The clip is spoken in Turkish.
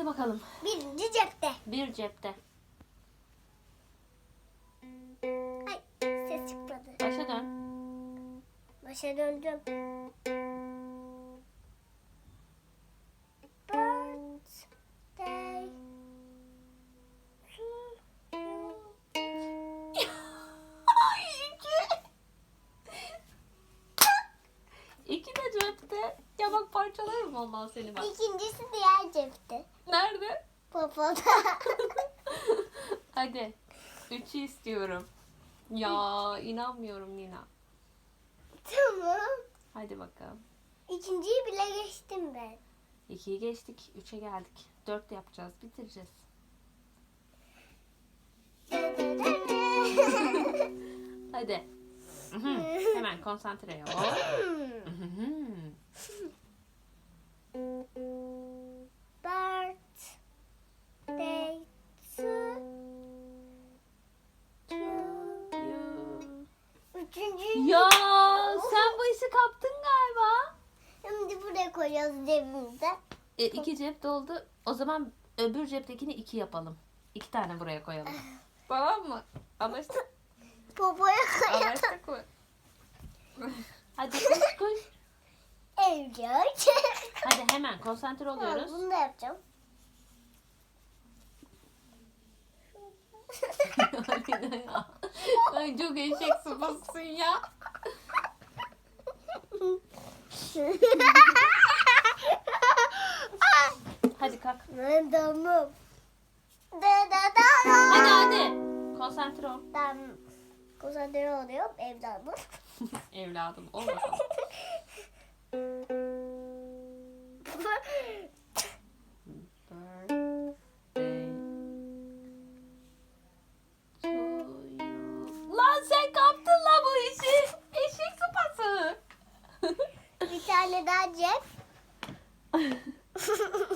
Hadi bakalım. Birinci cepte. Bir cepte. Ay ses çıkmadı. Başa dön. Başa döndüm. Cepte. Ya bak parçalarım ondan seni bak. İkincisi diğer cepte. Nerede? Popoda. Hadi. Üçü istiyorum. Ya inanmıyorum Nina. tamam. Hadi bakalım. İkinciyi bile geçtim ben. İkiyi geçtik. Üçe geldik. Dört yapacağız. Bitireceğiz. Hadi. Mhm. Hemen konsantre ol. Mhm. Birthday to you. Üçüncü. Ya sen bu işi kaptın galiba. Şimdi buraya koyuyoruz cebimize. E, iki cep doldu. O zaman öbür ceptekini iki yapalım. İki tane buraya koyalım. tamam mı? Anlaştık. Anlaştık mı? Hadi koş koş. Evet. Hadi hemen konsantre oluyoruz. Bunu da yapacağım. Ay çok eşek sıpasısın ya. Hadi kalk. Ben tamam. Da da da. Hadi hadi. Konsantre ol. Ben konsantre oluyorum evladım. Evladım olmasın. Lan sen kaptın la bu işi. Eşek. Bir tane daha cep.